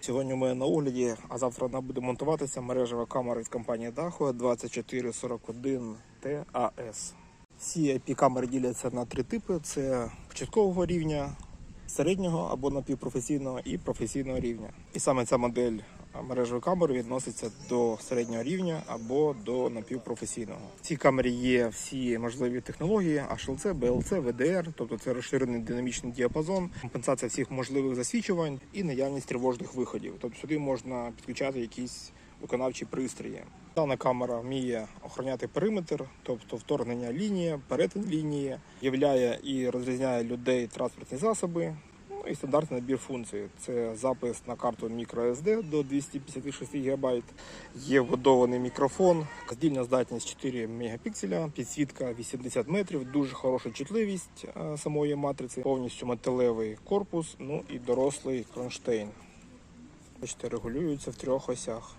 Сьогодні ми на огляді, а завтра вона буде монтуватися мережева камера від компанії Daho 2441 TAS. Всі IP-камери діляться на три типи: це початкового рівня, середнього або напівпрофесійного і професійного рівня. І саме ця модель мережевої камери відноситься до середнього рівня або до напівпрофесійного. В цій камері є всі можливі технології: HLC, BLC, VDR, тобто це розширений динамічний діапазон, компенсація всіх можливих засвічувань і наявність тривожних виходів. Тобто сюди можна підключати якісь виконавчі пристрої. Дана камера вміє охороняти периметр, тобто вторгнення лінії, перетин лінії, являє і розрізняє людей транспортні засоби. І стандартний набір функцій. Це запис на карту microSD до 256 ГБ, є вбудований мікрофон, здільна здатність 4 мегапікселя, підсвітка 80 метрів, дуже хороша чутливість е, самої матриці, повністю металевий корпус, ну і дорослий кронштейн. Бачите, регулюються в трьох осях.